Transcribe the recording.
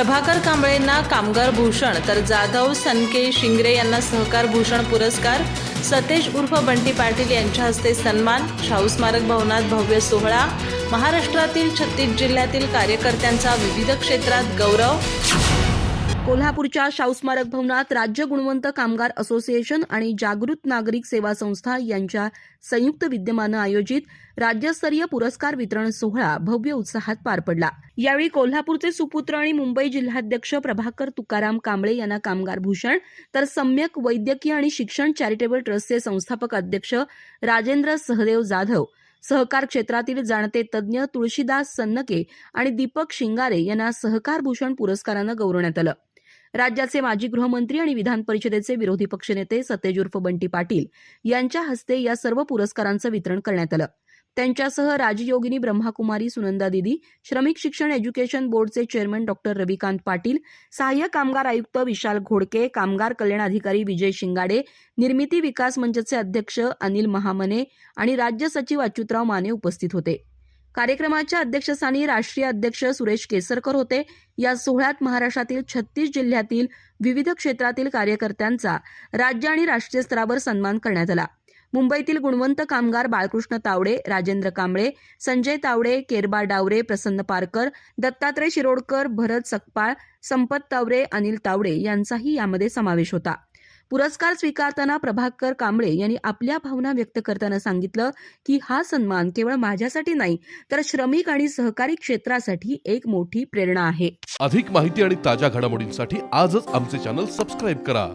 प्रभाकर कांबळेंना कामगार भूषण तर जाधव सनके शिंगरे यांना सहकार भूषण पुरस्कार सतेज उर्फ बंटी पाटील यांच्या हस्ते सन्मान शाहू स्मारक भवनात भव्य सोहळा महाराष्ट्रातील छत्तीस जिल्ह्यातील कार्यकर्त्यांचा विविध क्षेत्रात गौरव कोल्हापूरच्या शाहूस्मारक भवनात राज्य गुणवंत कामगार असोसिएशन आणि जागृत नागरिक सेवा संस्था यांच्या संयुक्त विद्यमानं आयोजित राज्यस्तरीय पुरस्कार वितरण सोहळा भव्य उत्साहात पार पडला. यावेळी कोल्हापूरचे सुपुत्र आणि मुंबई जिल्हाध्यक्ष प्रभाकर तुकाराम कांबळे यांना कामगार भूषण तर सम्यक वैद्यकीय आणि शिक्षण चॅरिटेबल ट्रस्टचे संस्थापक अध्यक्ष राजेंद्र सहदेव जाधव सहकार क्षेत्रातील जाणते तज्ज्ञ तुळशीदास सन्नके आणि दीपक शिंगारे यांना सहकार भूषण पुरस्कारानं गौरवण्यात आलं. राज्याचे माजी गृहमंत्री आणि विधान परिषदेचे विरोधी पक्षनेते सतेज उर्फ बंटी पाटील यांच्या हस्ते या सर्व पुरस्कारांचं वितरण करण्यात आलं. त्यांच्यासह राजयोगिनी ब्रह्माकुमारी सुनंदा दिदी श्रमिक शिक्षण एज्युकेशन बोर्डचे चेअरमन डॉक्टर रविकांत पाटील सहाय्य कामगार आयुक्त विशाल घोडके कामगार कल्याण अधिकारी विजय शिंगाडे निर्मिती विकास मंचचे अध्यक्ष अनिल महामने आणि राज्य सचिव अच्युतराव माने उपस्थित होते. कार्यक्रमाच्या अध्यक्षस्थानी राष्ट्रीय अध्यक्ष सुरेश केसरकर होते. या सोहळ्यात महाराष्ट्रातील छत्तीस जिल्ह्यातील विविध क्षेत्रातील कार्यकर्त्यांचा राज्य आणि राष्ट्रीय स्तरावर सन्मान करण्यात आला. मुंबईतील गुणवंत कामगार बाळकृष्ण तावडे राजेंद्र कांबळे संजय तावडे केरबा डावरे प्रसन्न पारकर दत्तात्रय शिरोडकर भरत सकपाळ संपत तावरे अनिल तावडे यांचाही यामध्ये समावेश होता. पुरस्कार स्वीकारताना प्रभाकर कांबळे यांनी आपल्या भावना व्यक्त करताना सांगितलं की हा सन्मान केवळ माझ्यासाठी नाही तर श्रमिक आणि सहकारी क्षेत्रासाठी एक मोठी प्रेरणा आहे. अधिक माहिती आणि ताज्या घडामोडींसाठी आजच आमचे चॅनल सबस्क्राईब करा.